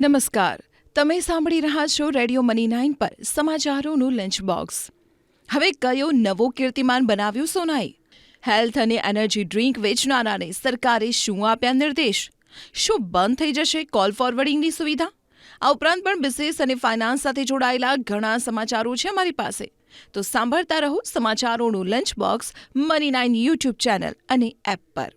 નમસ્કાર. તમે સાંભળી રહ્યા છો રેડિયો મની નાઇન પર સમાચારોનું લંચ બોક્સ હવે કયો નવો કીર્તિમાન બનાવ્યું સોનાએ? હેલ્થ અને એનર્જી ડ્રિંક વેચનારાને સરકારે શું આપ્યા નિર્દેશ? શું બંધ થઈ જશે કોલ ફોરવર્ડિંગની સુવિધા? આ ઉપરાંત પણ બિઝનેસ અને ફાઇનાન્સ સાથે જોડાયેલા ઘણા સમાચારો છે અમારી પાસે. તો સાંભળતા રહો સમાચારોનું lunch box money nine YouTube channel અને એપ પર.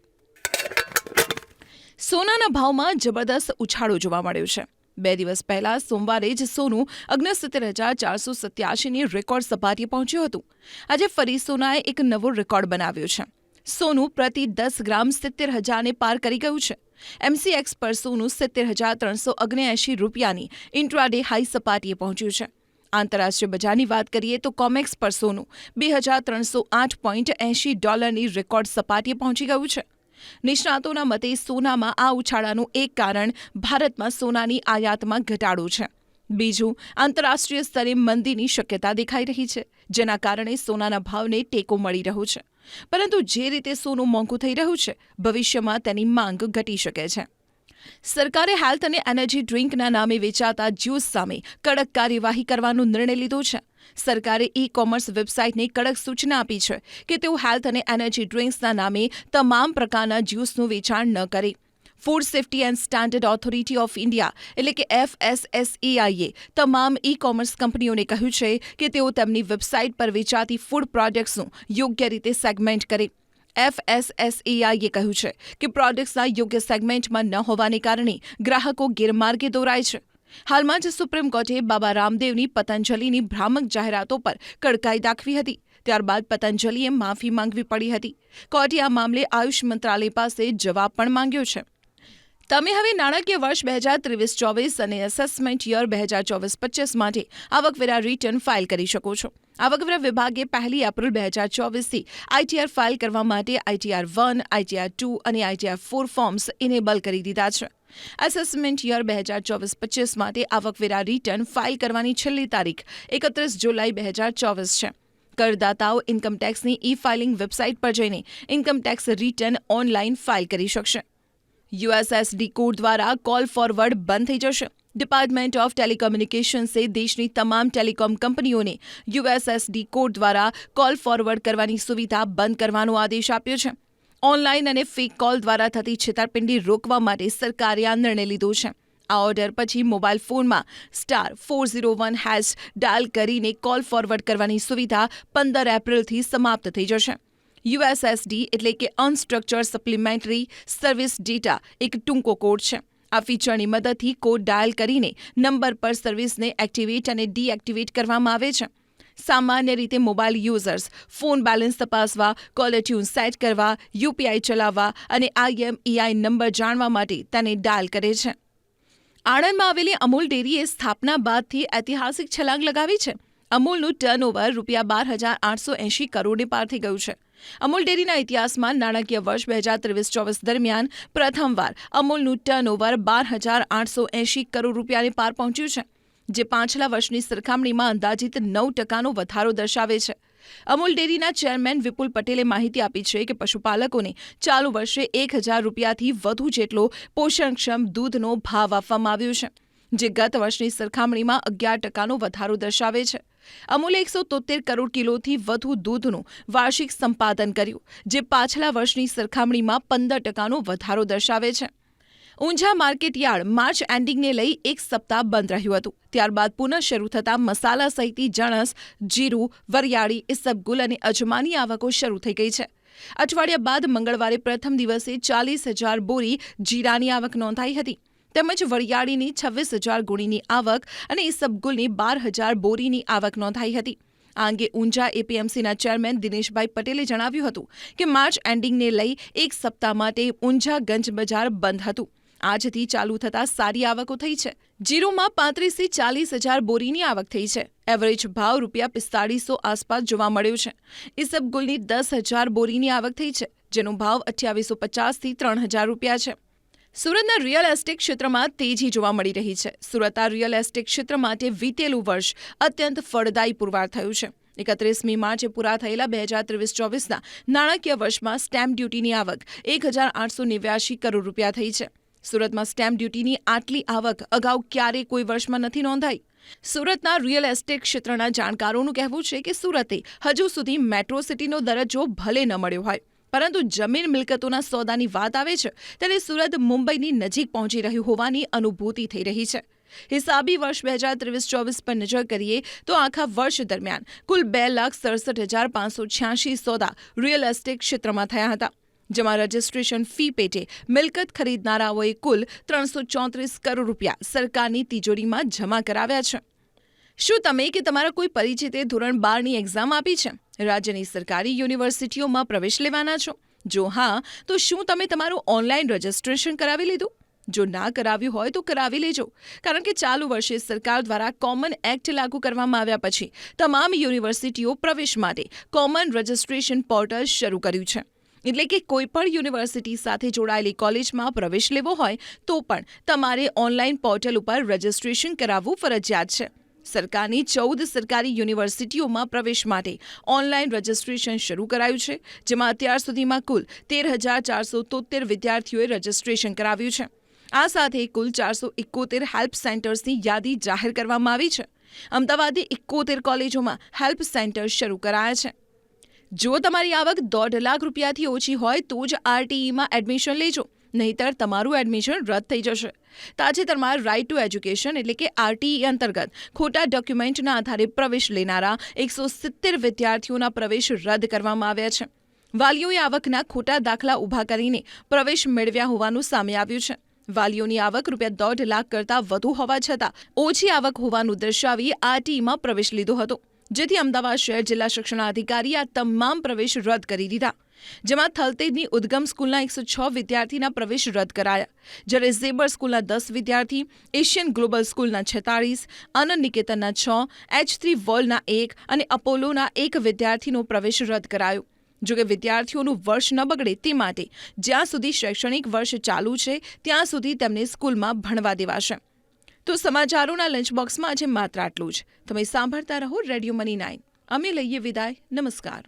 સોનાના ભાવમાં જબરદસ્ત ઉછાળો જોવા મળ્યો છે. બે દિવસ પહેલા સોમવારે જ સોનું અગ્નસિત્તેર હજાર ચારસો સત્યાસીની રેકોર્ડ સપાટીએ પહોંચ્યું હતું. આજે ફરી સોનાએ એક નવો રેકોર્ડ બનાવ્યો છે. સોનું પ્રતિ દસ ગ્રામ સિત્તેર હજારને પાર કરી ગયું છે. એમસીએક્સ પર સોનું સિત્તેર હજાર ત્રણસો ઓગણએંશી રૂપિયાની ઇન્ટ્રાડે હાઈ સપાટીએ પહોંચ્યું છે. આંતરરાષ્ટ્રીય બજારની વાત કરીએ તો કોમેક્સ પર સોનું બે હજાર ત્રણસો આઠ પોઈન્ટ એંશી ડોલરની રેકોર્ડ સપાટીએ પહોંચી ગયું છે. નિષ્ણાતોના મતે સોનામાં આ ઉછાળાનું એક કારણ ભારતમાં સોનાની આયાતમાં ઘટાડો છે. બીજું, આંતરરાષ્ટ્રીય સ્તરે મંદીની શક્યતા દેખાઈ રહી છે, જેના કારણે સોનાના ભાવને ટેકો મળી રહ્યો છે. પરંતુ જે રીતે સોનું મોંઘું થઈ રહ્યું છે, ભવિષ્યમાં તેની માંગ ઘટી શકે છે. સરકારે હેલ્થ અને એનર્જી ડ્રિંકના નામે વેચાતા જ્યુસ સામે કડક કાર્યવાહી કરવાનો નિર્ણય લીધો છે. સરકારે ઈ કોમર્સ વેબસાઇટને કડક સૂચના આપી છે કે તેઓ હેલ્થ અને એનર્જી ડ્રિંક્સના નામે તમામ પ્રકારના જ્યુસનું વેચાણ ન કરે. Food safety and standard authority of India એટલે કે એફએસએસએઆઈએ તમામ ઈ કોમર્સ કંપનીઓને કહ્યું છે કે તેઓ તેમની વેબસાઇટ પર વેચાતી ફૂડ પ્રોડક્ટ્સનું યોગ્ય રીતે સેગમેન્ટ કરે. એફએસએસએઆઈએ કહ્યું છે કે પ્રોડક્ટ્સના યોગ્ય સેગમેન્ટમાં ન હોવાને કારણે ગ્રાહકો ગેરમાર્ગે દોરાય છે. હાલમાં જ સુપ્રીમ કોર્ટે બાબા રામદેવની પતંજલિની ભ્રામક જાહેરાતો પર કડકાઈ દાખવી હતી. ત્યારબાદ પતંજલિએ માફી માંગવી પડી હતી. કોર્ટે આ મામલે આયુષ મંત્રાલય પાસે જવાબ પણ માંગ્યો છે. તમે હવે નાણાકીય વર્ષ બે હજાર ત્રેવીસ ચોવીસ અને એસેસમેન્ટ યર બે હજાર ચોવીસ પચીસ માટે આવકવેરા રિટર્ન ફાઇલ કરી શકો છો. આવકવેરા વિભાગે પહેલી એપ્રિલ બે હજાર ચોવીસથી આઈટીઆર ફાઇલ કરવા માટે આઈટીઆર વન આઈટીઆર ટુ અને આઈટીઆર ફોર ફોર્મ્સ ઇનેબલ કરી દીધા છે. એસેસમેન્ટ યર બે હજાર ચોવીસ પચીસ માટે આવકવેરા રિટર્ન ફાઇલ કરવાની છેલ્લી તારીખ એકત્રીસ જુલાઈ બે હજાર ચોવીસ છે. કરદાતાઓ ઇન્કમટેક્સની ઈ ફાઇલિંગ વેબસાઇટ પર જઈને ઇન્કમટેક્સ રિટર્ન ઓનલાઈન ફાઇલ કરી શકશે. યુએસએસડી કોડ દ્વારા કોલ ફોરવર્ડ બંધ થઈ જશે. ડિપાર્ટમેન્ટ ઓફ ટેલિકોમ્યુનિકેશન્સે દેશની તમામ ટેલિકોમ કંપનીઓને યુએસએસડી કોડ દ્વારા કોલ ફોરવર્ડ કરવાની સુવિધા બંધ કરવાનો આદેશ આપ્યો છે. ઓનલાઈન અને ફેક કોલ દ્વારા થતી છેતરપિંડી રોકવા માટે સરકારે આ નિર્ણય લીધો છે. આ ઓર્ડર પછી મોબાઈલ ફોનમાં star four zero one hash dial કરીને કોલ ફોરવર્ડ કરવાની સુવિધા પંદર એપ્રિલથી સમાપ્ત થઈ જશે. યુએસએસડી એટલે કે અનસ્ટ્રક્ચર સપ્લિમેન્ટરી સર્વિસ ડેટા એક ટૂંકો કોડ છે. આ ફીચરની મદદથી કોડ ડાયલ કરીને નંબર પર સર્વિસને એક્ટિવેટ અને ડીએક્ટિવેટ કરવામાં આવે છે. સામાન્ય રીતે મોબાઈલ યુઝર્સ ફોન બેલેન્સ તપાસવા કોલર ટ્યુન સેટ કરવા, યુપીઆઈ ચલાવવા અને આઈએમઈઆઈ નંબર જાણવા માટે તેને ડાયલ કરે છે. આણંદમાં આવેલી અમૂલ ડેરીએ સ્થાપના બાદથી ઐતિહાસિક છલાંગ લગાવી છે. અમૂલનું ટર્નઓવર રૂપિયા બાર હજાર આઠસો એંશી કરોડે પાર થઈ ગયું છે. અમૂલ ડેરીના ઇતિહાસમાં નાણાકીય વર્ષ બે હજાર ત્રેવીસ ચોવીસ દરમિયાન પ્રથમવાર અમૂલનું ટર્નઓવર બાર હજાર આઠસો એંશી કરોડ રૂપિયાને પાર પહોંચ્યું છે, જે પાછલા વર્ષની સરખામણીમાં અંદાજિત નવ ટકાનો વધારો દર્શાવે છે. અમૂલ ડેરીના ચેરમેન વિપુલ પટેલે માહિતી આપી છે કે પશુપાલકોને ચાલુ વર્ષે એક હજાર રૂપિયાથી વધુ જેટલો પોષણક્ષમ દૂધનો ભાવ આપવામાં આવ્યો છે, જે ગત વર્ષની સરખામણીમાં અગિયાર ટકાનો વધારો દર્શાવે છે. અમૂલે એકસો તોતેર કરોડ કિલોથી વધુ દૂધનું વાર્ષિક સંપાદન કર્યું, જે પાછલા વર્ષની સરખામણીમાં પંદર ટકાનો વધારો દર્શાવે છે. ઊંઝા માર્કેટ યાર્ડ માર્ચ એન્ડિંગને લઈ એક સપ્તાહ બંધ રહ્યું હતું. ત્યારબાદ પુનઃ શરૂ થતા મસાલા સહિતની જણસ, જીરું, વરિયાળી ઇસબગુલ અને અજમાની આવકો શરૂ થઈ ગઈ છે. અઠવાડિયા બાદ મંગળવારે પ્રથમ દિવસે ચાલીસ હજાર બોરી જીરાની આવક નોંધાઈ હતી. તેમજ વરિયાળીની છવ્વીસ હજાર ગુણીની આવક અને ઇસબગુલની બાર હજાર બોરીની આવક નોંધાઈ હતી. આ અંગે ઊંઝા એપીએમસીના ચેરમેન દિનેશભાઈ પટેલે જણાવ્યું હતું કે માર્ચ એન્ડિંગને લઈ એક સપ્તાહ માટે ઊંઝા ગંજ બજાર બંધ હતું. આજથી ચાલુ થતા સારી આવકો થઈ છે. જીરોમાં પાંત્રીસથી ચાલીસ હજાર બોરીની આવક થઈ છે. એવરેજ ભાવ રૂપિયા પિસ્તાળીસો આસપાસ જોવા મળ્યો છે. ઇસબગુલની દસ હજાર બોરીની આવક થઈ છે, જેનો ભાવ અઠ્યાવીસો પચાસથી ત્રણ હજાર રૂપિયા છે. સુરતના રિયલ એસ્ટેટ ક્ષેત્રમાં તેજી જોવા મળી રહી છે. સુરતના રિયલ એસ્ટેટ ક્ષેત્ર માટે વીતેલું વર્ષ અત્યંત ફળદાયી પુરવાર થયું છે. એકત્રીસમી માર્ચે પૂરા થયેલા બે હજાર ત્રેવીસ ચોવીસના નાણાકીય વર્ષમાં સ્ટેમ્પ ડ્યુટીની આવક એક હજાર આઠસો નેવ્યાશી કરોડ રૂપિયા થઈ છે. સુરતમાં સ્ટેમ્પ ડ્યુટીની આટલી આવક અગાઉ ક્યારેય કોઈ વર્ષમાં નથી નોંધાઈ. સુરતના રિયલ એસ્ટેટ ક્ષેત્રના જાણકારોનું કહેવું છે કે સુરતે હજુ સુધી મેટ્રો સિટીનો દરજ્જો ભલે ન મળ્યો હોય. પરંતુ જમીન મિલકતોના સોદાની વાત આવે છે, ત્યારે સુરત મુંબઈની નજીક પહોંચી રહ્યું હોવાની અનુભૂતિ થઈ રહી છે. હિસાબી વર્ષ બે હજાર ત્રેવીસ ચોવીસ પર નજર કરીએ તો આખા વર્ષ દરમિયાન કુલ બે લાખ સડસઠ હજાર પાંચસો છ્યાસી સોદા રિયલ એસ્ટેટ ક્ષેત્રમાં થયા હતા, જેમાં રજિસ્ટ્રેશન ફી પેટે મિલકત ખરીદનારાઓએ કુલ ત્રણસો ચોત્રીસ કરોડ રૂપિયા સરકારની તિજોરીમાં જમા કરાવ્યા છે. શું તમે કે તમારા કોઈ પરિચિતે ધોરણ બારની એક્ઝામ આપી છે? રાજ્યની સરકારી યુનિવર્સિટીઓમાં પ્રવેશ લેવાના છો. જો હા, તો શું તમે તમારું ઓનલાઈન રજિસ્ટ્રેશન કરાવી લીધું? જો ના કરાવ્યું હોય તો કરાવી લેજો. કારણ કે ચાલુ વર્ષે સરકાર દ્વારા કોમન એક્ટ લાગુ કરવામાં આવ્યા પછી તમામ યુનિવર્સિટીઓ પ્રવેશ માટે કોમન રજિસ્ટ્રેશન પોર્ટલ શરૂ કર્યું છે. એટલે કે કોઈ પણ યુનિવર્સિટી સાથે જોડાયેલી કોલેજમાં પ્રવેશ લેવો હોય તો પણ તમારે ઓનલાઈન પોર્ટલ ઉપર રજિસ્ટ્રેશન કરાવવું ફરજિયાત છે. સરકારની ચૌદ સરકારી યુનિવર્સિટીઓમાં પ્રવેશ માટે ઓનલાઈન રજિસ્ટ્રેશન શરૂ કરાયું છે, જેમાં અત્યાર સુધીમાં કુલ તેર હજાર ચારસો તોતેર વિદ્યાર્થીઓએ રજિસ્ટ્રેશન કરાવ્યું છે. આ સાથે કુલ ચારસો એકોતેર હેલ્પ સેન્ટર્સની યાદી જાહેર કરવામાં આવી છે. અમદાવાદે એકોતેર કોલેજોમાં હેલ્પ સેન્ટર શરૂ કરાયા છે. જો તમારી આવક દોઢ લાખ રૂપિયાથી ઓછી હોય તો જ આરટીઈમાં એડમિશન લેજો. નહીતર તમારું એડમિશન રદ થઈ જશે. તાજેતરમાં રાઇટ ટુ એજ્યુકેશન એટલે કે આરટીઈ અંતર્ગત ખોટા ડોક્યુમેન્ટના આધારે પ્રવેશ લેનારા એકસો સિત્તેર વિદ્યાર્થીઓના પ્રવેશ રદ કરવામાં આવ્યા છે. વાલીઓએ આવકના ખોટા દાખલા ઊભા કરીને પ્રવેશ મેળવ્યા હોવાનું સામે આવ્યું છે. વાલીઓની આવક રૂપિયા દોઢ લાખ કરતાં વધુ હોવા છતાં ઓછી આવક હોવાનું દર્શાવી આરટીઈમાં પ્રવેશ લીધો હતો. જેથી અમદાવાદ શહેર જિલ્લા શિક્ષણાધિકારીએ આ તમામ પ્રવેશ રદ કરી દીધા. જેમાં થલતેજની ઉદ્ગમ સ્કૂલના એકસો છ વિદ્યાર્થીના પ્રવેશ રદ કરાયા, જ્યારે ઝેબર સ્કૂલના દસ વિદ્યાર્થી, એશિયન ગ્લોબલ સ્કૂલના છેતાળીસ આનંદ નિકેતનના છ, એચ થ્રી વર્લ્ડના એક અને અપોલોના એક વિદ્યાર્થીનો પ્રવેશ રદ કરાયો. જોકે વિદ્યાર્થીઓનું વર્ષ ન બગડે તે માટે જ્યાં સુધી શૈક્ષણિક વર્ષ ચાલુ છે, ત્યાં સુધી તેમને સ્કૂલમાં ભણવા દેવાશે. તો સમાચારોના લંચ બોક્સમાં આજે માત્ર આટલું જ. તમે સાંભળતા રહો રેડિયો મની નાઇન. અમે લઈએ વિદાય. નમસ્કાર.